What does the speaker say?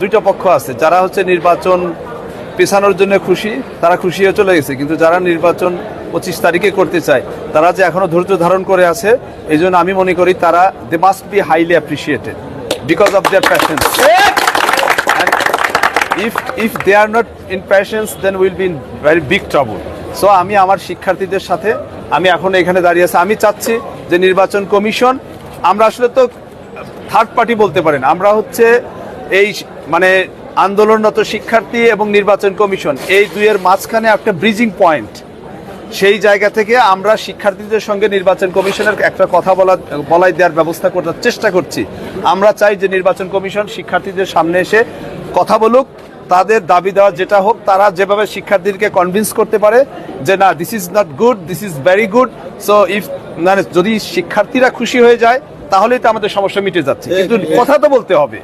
দুইটা পক্ষ আছে। যারা হচ্ছে নির্বাচন পেছানোর জন্য খুশি, তারা খুশি হয়ে চলে গেছে। কিন্তু যারা নির্বাচন পঁচিশ তারিখে করতে চায়, তারা যে এখনও ধৈর্য ধারণ করে আছে এই জন্য আমি মনে করি তারা they must be highly appreciated because of their passion if if they are not in passions then we'll be in very big trouble. So আমি আমার শিক্ষার্থীদের সাথে আমি এখন এখানে দাঁড়িয়ে আছি। আমি চাচ্ছি যে নির্বাচন কমিশন, আমরা আসলে তো থার্ড পার্টি বলতে পারেন। আমরা হচ্ছে এই মানে আন্দোলনরত শিক্ষার্থী এবং নির্বাচন কমিশন এই দুইয়ের মাঝখানে একটা ব্রিজিং পয়েন্ট সেই জায়গা থেকে আমরা শিক্ষার্থীদের সঙ্গে নির্বাচন কমিশনের একটা কথা বলা বলাই দেওয়ার ব্যবস্থা করার চেষ্টা করছি। আমরা চাই যে নির্বাচন কমিশন শিক্ষার্থীদের সামনে এসে কথা বলুক তাদের দাবি দেওয়া যেটা হোক তারা যেভাবে শিক্ষার্থীদেরকে কনভিন্স করতে পারে যে না this is not good this is very good so if মানে যদি শিক্ষার্থীরা খুশি হয়ে যায় তাহলেই তো আমাদের সমস্যা মিটে যাচ্ছে। কিন্তু কথা তো বলতে হবে।